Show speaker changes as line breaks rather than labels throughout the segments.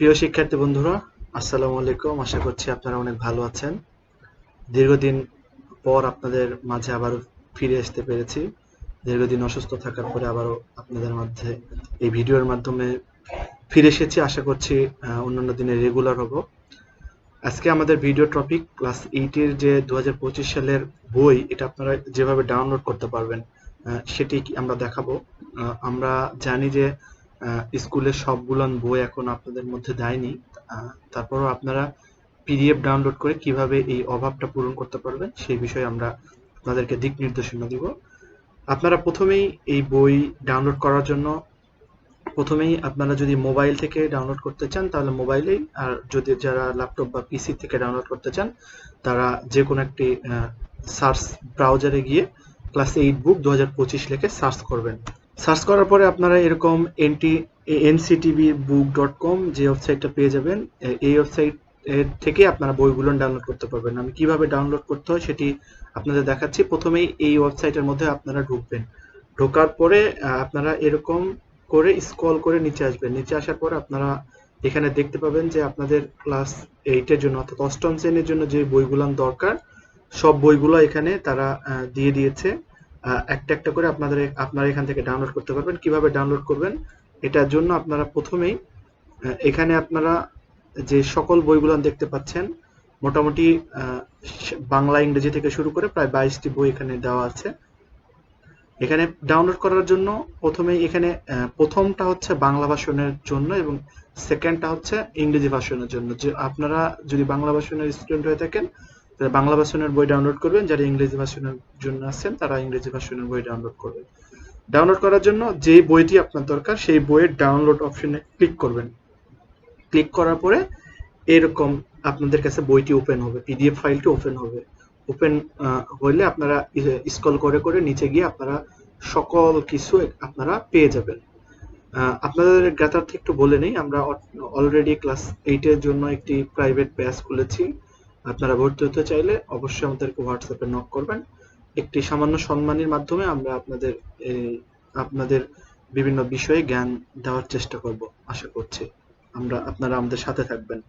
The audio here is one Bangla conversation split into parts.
প্রিয় শিক্ষার্থী বন্ধুরা, আসসালামু আলাইকুম। আশা করছি আপনারা অনেক ভালো আছেন। দীর্ঘদিন পর আপনাদের মাঝে আবারও ফিরে আসতে পেরেছি। দীর্ঘদিন অসুস্থ থাকার পরে আবারও আপনাদের মধ্যে এই ভিডিওর মাধ্যমে ফিরে এসেছি। আশা করছি অন্যান্য দিনে রেগুলার হব। আজকে আমাদের ভিডিও টপিক ক্লাস এইটের যে দু হাজার পঁচিশ সালের বই, এটা আপনারা যেভাবে ডাউনলোড করতে পারবেন সেটি আমরা দেখাবো। আমরা জানি যে স্কুলের সবগুলান বই এখন আপনাদের মধ্যে দেয়নি। তারপরও আপনারা পিডিএফ ডাউনলোড করে কীভাবে এই অভাবটা পূরণ করতে পারবেন সেই বিষয়ে আমরা আপনাদেরকে দিক নির্দেশনা দিব। আপনারা প্রথমেই এই বই ডাউনলোড করার জন্য প্রথমেই আপনারা যদি মোবাইল থেকে ডাউনলোড করতে চান, তাহলে মোবাইলেই আর যদি যারা ল্যাপটপ বা পিসি থেকে ডাউনলোড করতে চান, তারা যে কোনো একটি সার্চ ব্রাউজারে গিয়ে ক্লাস এইট বুক দু হাজার পঁচিশ লিখে সার্চ করবেন। সার্চ করার পরে আপনারা এরকম এনটি, এনসিটিভি বুক ডট কম যে ওয়েবসাইটটা পেয়ে যাবেন এই ওয়েবসাইট থেকে আপনারা বইগুলো ডাউনলোড করতে পারবেন। আমি কীভাবে ডাউনলোড করতে হয় সেটি আপনাদের দেখাচ্ছি। প্রথমেই এই ওয়েবসাইটের মধ্যে আপনারা ঢুকবেন। ঢোকার পরে আপনারা এরকম করে স্ক্রল করে নিচে আসবেন। নিচে আসার পর আপনারা এখানে দেখতে পাবেন যে আপনাদের ক্লাস এইটের জন্য অর্থাৎ অষ্টম শ্রেণির জন্য যে বইগুলো দরকার, সব বইগুলো এখানে তারা দিয়ে দিয়েছে। একটা একটা করে আপনাদের আপনারা এখান থেকে ডাউনলোড করতে পারবেন। কীভাবে ডাউনলোড করবেন? এটার জন্য আপনারা প্রথমেই এখানে আপনারা যে সকল বইগুলো দেখতে পাচ্ছেন, মোটামুটি বাংলা, ইংরেজি থেকে শুরু করে প্রায় বাইশটি বই এখানে দেওয়া আছে। এখানে ডাউনলোড করার জন্য প্রথমে এখানে প্রথমটা হচ্ছে বাংলা ভাষণের জন্য এবং সেকেন্ডটা হচ্ছে ইংরেজি ভাষণের জন্য। যে আপনারা যদি বাংলা ভাষণের স্টুডেন্ট হয়ে থাকেন বাংলা ভাষণের বই ডাউনলোড করবেন, যারা ইংরেজি ভাষণের জন্য আছেন তারা ইংরেজি ভাষণের বই ডাউনলোড করবেন। ডাউনলোড করার জন্য যে বইটি আপনার দরকার, সেই বইয়ের ডাউনলোড অপশনে ক্লিক করবেন। ক্লিক করার পরে এরকম আপনাদের কাছে বইটি ওপেন হবে পিডিএফ ফাইলটি ওপেন হবে। ওপেন হলে আপনারা স্কল করে করে নিচে গিয়ে আপনারা সকল কিছু আপনারা পেয়ে যাবেন। আপনাদের জ্ঞাতার্থে একটু বলে নেই, আমরা অলরেডি ক্লাস এইটের জন্য একটি প্রাইভেট ব্যাচ খুলেছি। আপনারা ভর্তি হতে চাইলে অবশ্যই আমাদেরকে হোয়াটসঅ্যাপে নক করবেন। একটি সামান্য সম্মানের মাধ্যমে আমরা আপনাদের আপনাদের বিভিন্ন বিষয়ে জ্ঞান দেওয়ার চেষ্টা করব, আশা করছি। আমরা, আপনারা আমাদের সাথে থাকবেন।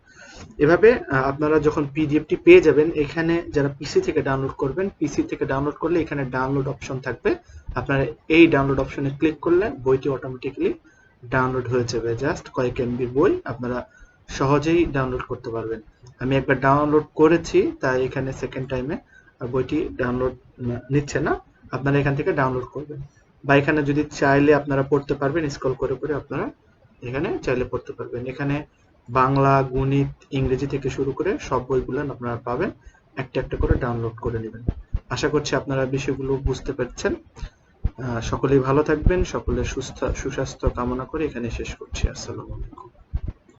এভাবে আপনারা যখন পিডিএফটি পেয়ে যাবেন, এখানে যারা পিসি থেকে ডাউনলোড করবেন, পিসি থেকে ডাউনলোড করলে এখানে ডাউনলোড অপশন থাকবে। আপনারা এই ডাউনলোড অপশনে ক্লিক করলে বইটি অটোমেটিক্যালি ডাউনলোড হয়ে যাবে। জাস্ট কয়েক এমবি বই আপনারা সহজেই ডাউনলোড করতে পারবেন। আমি একবার ডাউনলোড করেছি, তাই এখানে সেকেন্ড টাইমে বইটি ডাউনলোড নিচ্ছে না। আপনারা এখান থেকে ডাউনলোড করবেন। বা এখানে যদি চাইলে আপনারা পড়তে পারবেন স্ক্রল করে করে আপনারা এখানে চাইলে পড়তে পারবেন। এখানে বাংলা, গণিত, ইংরেজি থেকে শুরু করে সব বইগুলো আপনারা পাবেন। একটা একটা করে ডাউনলোড করে নেবেন। আশা করছি আপনারা বিষয়গুলো বুঝতে পারছেন। সকলেই ভালো থাকবেন, সকলের সুস্থ, সুস্বাস্থ্য কামনা করে এখানে শেষ করছি। আসসালামু আলাইকুম।